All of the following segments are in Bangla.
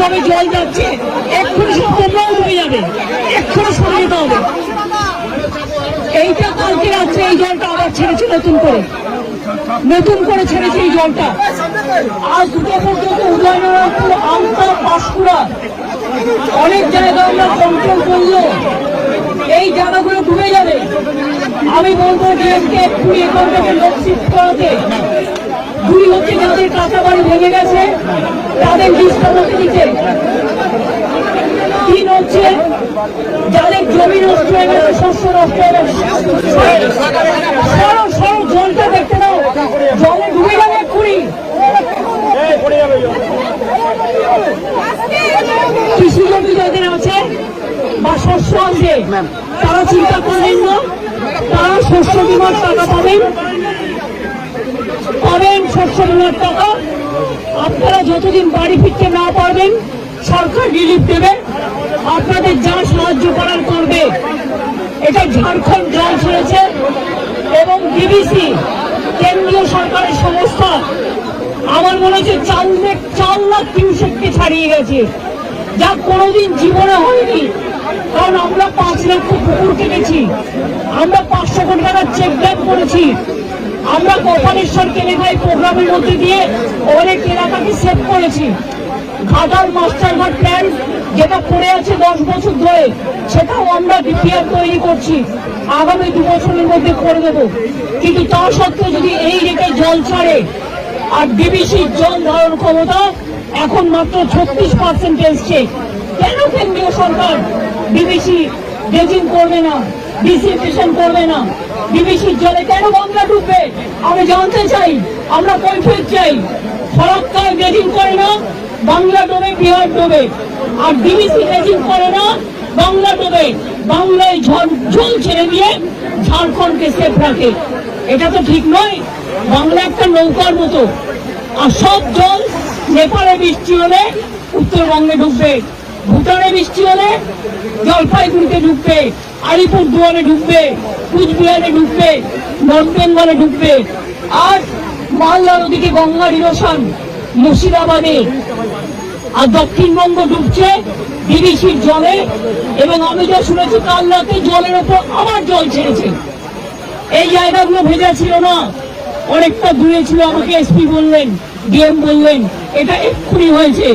ভাবে জল যাচ্ছে? এক্ষুনি সব তোমরাও ডুবে যাবে। এক্ষুনি সরে যেতে হবে। এইটা কালকে রাত্রে এই জলটা আবার ছেড়েছে নতুন করে। নতুন করে ছেড়েছে এই জলটা। আজ দুটো পর্যন্ত উদয়নারায়ণপুর আমতা পাঁশকুড়া। অনেক জায়গা আমরা কন্ট্রোল করল এই জায়গাগুলো ডুবে যাবে। আমি বলব ডিএমকে এক্ষুনি এখান থেকে লোক শিফট করাতে দুই হচ্ছে যাদের কাঁচা বাড়ি ভেঙে গেছে, তাদের লিস্টটা দিতে তিন হচ্ছে যাদের জমি নষ্ট হয়ে গেছে, শস্য নষ্ট হয়ে গেছে। সরো সরো, জলটা দেখতে দাও। জলে ডুবে যাবে এক্ষুনি। কৃষি জমি যাদের আছে বা শস্য আছে তারা চিন্তা করবেন না। তারা শস্য বিমার টাকা পাবেন। পাবেন শস্য বিমার টাকা। আপনারা যতদিন বাড়ি ফিরতে না পারবেন, সরকার রিলিফ দেবে। আপনাদের যা সাহায্য করার করবে। এটা ঝাড়খণ্ড জল ছেড়েছে এবং বিবিসি কেন্দ্রীয় সরকারের সংস্থা। আমার মনে হচ্ছে চার লাখ চার লাখ কিউসেককে ছাড়িয়ে গেছে। যা কোনোদিন জীবনে হয়নি। কারণ আমরা পাঁচ লক্ষ পুকুর কেটেছি। আমরা পাঁচশো কোটি টাকার চেক ব্যাক করেছি। আমরা গোপালেশ্বর কেলেভাই প্রোগ্রামের মধ্যে দিয়ে অনেক এলাকাকে সেভ করেছি। ঘাটাল মাস্টার প্ল্যান যেটা পড়ে আছে দশ বছর ধরে, সেটাও আমরা ডিপিআর তৈরি করছি। আগামী দু বছরের মধ্যে করে দেবো। কিন্তু তা সত্ত্বেও যদি এই রেটে জল ছাড়ে আর ডিবিসির জল ধারণ ক্ষমতা এখন মাত্র ছত্রিশ পার্সেন্ট এসছে, কেন কেন্দ্রীয় সরকার ডিবিসি ড্রেজিং করবে না ডিসিনফেকশন করবে না? ডিবিসির জলে কেন বাংলা ডুববে? আমি জানতে চাই, আমরা কৈফিয়ত চাই। ফরাক্কায় ড্রেজিং করে না, বাংলা ডোবে, বিহার ডোবে। আর ডিবিসি ড্রেজিং করে না, বাংলা ডোবে। বাংলায় ঝড় জল ছেড়ে দিয়ে ঝাড়খণ্ডকে সেফ রাখে। এটা তো ঠিক নয়, বাংলা একটা নৌকার মতো। আর সব জল নেপালে বৃষ্টি হলে উত্তরবঙ্গে ঢুকবে ভুটানে বৃষ্টি হলে জলপাইগুড়িতে ঢুকবে আলিপুর দুয়ারে ঢুকবে, কুচবিহারে ঢুকবে, নর্থ বেঙ্গলে ঢুকবে। আর মালদার ওদিকে গঙ্গা ইরোশন মুর্শিদাবাদে। আর দক্ষিণবঙ্গ ডুবছে বিদেশির জলে। এবং আমি যা শুনেছি, কাল রাতে জলের ওপর আবার জল ছেড়েছে। এই জায়গাগুলো ভেজা ছিল না। অনেকটা দূরে ছিল, আমাকে এসপি বললেন, ডিএম বললেন। এটা এক্ষুনি হয়েছে।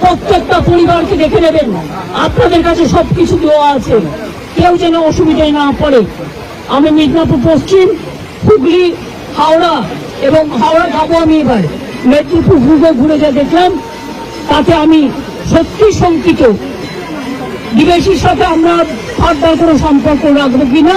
প্রত্যেকটা পরিবারকে দেখে নেবেন। আপনাদের কাছে সবকিছু দেওয়া আছে। কেউ যেন অসুবিধায় না পড়ে। আমি মিদনাপুর, পশ্চিম হুগলি, হাওড়া এবং হাওড়া যাব আমি এবার। মেদিনীপুর ঘুরে ঘুরে যা দেখলাম, তাতে আমি সত্যি শঙ্কিত। বিদেশির সাথে আমরা ফার্দার কোনো সম্পর্ক রাখব কিনা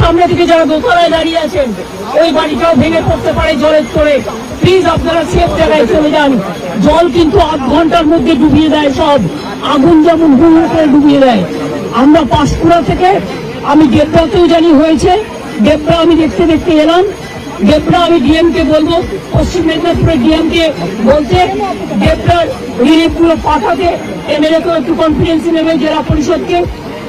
সামনে থেকে যারা দোতলায় দাঁড়িয়ে আছেন, ওই বাড়িটাও ভেঙে পড়তে পারে জলের তোরে প্লিজ আপনারা সেফ জায়গায় চলে যান। জল কিন্তু আধ ঘণ্টার মধ্যে ডুবিয়ে দেয় সব। আগুন যেমন হুড় করে ডুবিয়ে দেয়। আমরা পাঁশকুড়া থেকে, আমি দেবরাতেও জানি হয়েছে। দেবরা আমি দেখতে দেখতে এলাম। দেবরা আমি ডিএম কে বলব, পশ্চিম মেদিনীপুরের ডিএম কে বলতে রিলিফগুলো পাঠাতে, এমএলএ কেও একটু কনফিডেন্স নেবে জেলা পরিষদকে।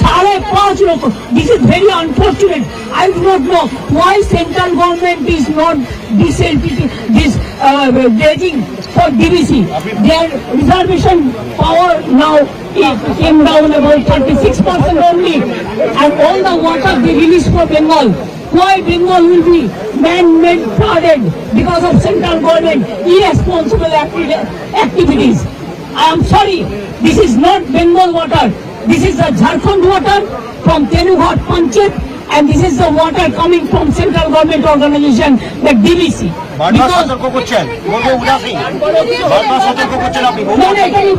সাড়ে পাঁচ লক্ষ this is very unfortunate I do not know why central government is not this dredging for DVC. Their reservation power now it came down about 36% only and all the water they release for Bengal. Why Bengal will be man-made flooded because of central government irresponsible acti- activities. I am sorry, this is not Bengal water. This is the Jharkhand water from Tenughat Panchet and this is the water coming from central government organization, the DVC. আমরা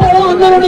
বড় আন্দোলনে